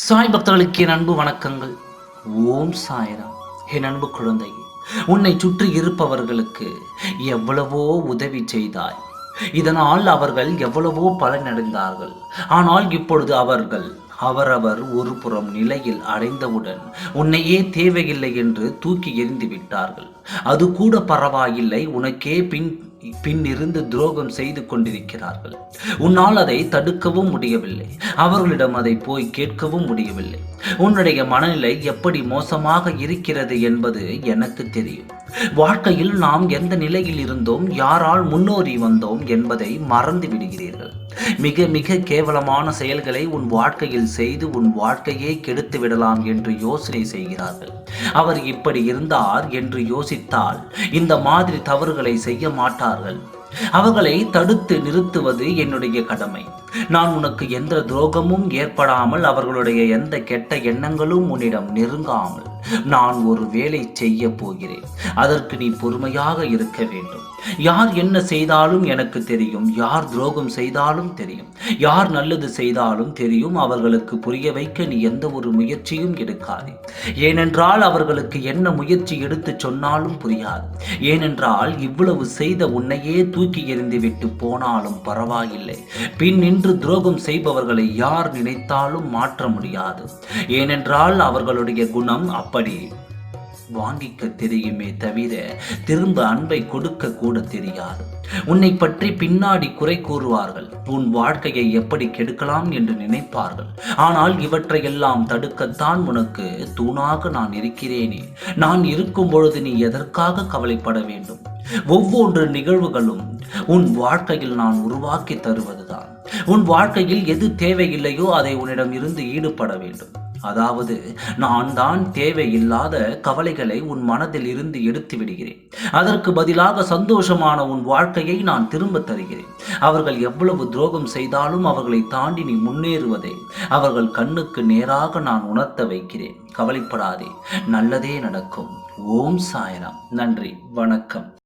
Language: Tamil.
சாய் பக்தர்களுக்கு என் அன்பு வணக்கங்கள். ஓம் சாய்ராம். என் அன்பு குழந்தை உன்னை சுற்றி இருப்பவர்களுக்கு எவ்வளவோ உதவி செய்தாய். இதனால் அவர்கள் எவ்வளவோ பலனடைந்தார்கள். ஆனால் இப்பொழுது அவர்கள் அவரவர் ஒரு புறம் நிலையில் அடைந்தவுடன் உன்னையே தேவையில்லை என்று தூக்கி எறிந்து விட்டார்கள். அது கூட பரவாயில்லை உனக்கே பின் பின்னிருந்து துரோகம் செய்து கொண்டிருக்கிறார்கள். உன்னால் அதை தடுக்கவும் முடியவில்லை. அவர்களிடம் அதை போய் கேட்கவும் முடியவில்லை. உன்னுடைய மனநிலை எப்படி மோசமாக இருக்கிறது என்பது எனக்கு தெரியும். வாழ்க்கையில் நாம் எந்த நிலையில் இருந்தோம் யாரால் முன்னோறி வந்தோம் என்பதை மறந்து விடுகிறீர்கள். மிக மிக கேவலமான செயல்களை உன் வாழ்க்கையில் செய்து உன் வாழ்க்கையே கெடுத்து விடலாம் என்று யோசனை செய்கிறார்கள். அவர் இப்படி இருந்தார் என்று யோசித்தால் இந்த மாதிரி தவறுகளை செய்ய மாட்டார்கள். அவர்களை தடுத்து நிறுத்துவது என்னுடைய கடமை. நான் உனக்கு எந்த துரோகமும் ஏற்படாமல் அவர்களுடைய எந்த கெட்ட எண்ணங்களும் உன்னிடம் நெருங்காமல் நான் ஒரு வேலை செய்ய போகிறேன். அதற்கு நீ பொறுமையாக இருக்க வேண்டும். யார் என்ன செய்தாலும் எனக்கு தெரியும். யார் துரோகம் செய்தாலும் தெரியும். யார் நல்லது செய்தாலும் தெரியும். அவர்களுக்கு புரிய வைக்க நீ எந்த ஒரு முயற்சியும் எடுக்காதே. ஏனென்றால் அவர்களுக்கு என்ன முயற்சி எடுத்து சொன்னாலும் புரியாது. ஏனென்றால் இவ்வளவு செய்த உன்னையே தூக்கி எறிந்துவிட்டு போனாலும் பரவாயில்லை. பின் நின்று துரோகம் செய்பவர்களை யார் நினைத்தாலும் மாற்ற முடியாது. ஏனென்றால் அவர்களுடைய குணம் அப்படி வாங்கிக்க தெரியுமே தவிர திரும்ப அன்பை கொடுக்க கூட தெரியாது. உன்னை பற்றி பின்னாடி குறை கூறுவார்கள். உன் வாழ்க்கையை எப்படி கெடுக்கலாம் என்று நினைப்பார்கள். ஆனால் இவற்றையெல்லாம் தடுக்கத்தான் உனக்கு தூணாக நான் இருக்கிறேனே. நான் இருக்கும் பொழுது நீ எதற்காக கவலைப்பட வேண்டும்? ஒவ்வொன்று நிகழ்வுகளும் உன் வாழ்க்கையில் நான் உருவாக்கி தருவதுதான். உன் வாழ்க்கையில் எது தேவையில்லையோ அதை உன்னிடம் இருந்து ஈடுபட வேண்டும். அதாவது நான் தான் தேவையில்லாத கவலைகளை உன் மனதில் இருந்து எடுத்து விடுகிறேன். அதற்கு பதிலாக சந்தோஷமான உன் வாழ்க்கையை நான் திரும்ப தருகிறேன். அவர்கள் எவ்வளவு துரோகம் செய்தாலும் அவர்களை தாண்டி நீ முன்னேறுவதை. அவர்கள் கண்ணுக்கு நேராக நான் உணர்த்த வைக்கிறேன். கவலைப்படாதே நல்லதே நடக்கும். ஓம் சாயராம். நன்றி வணக்கம்.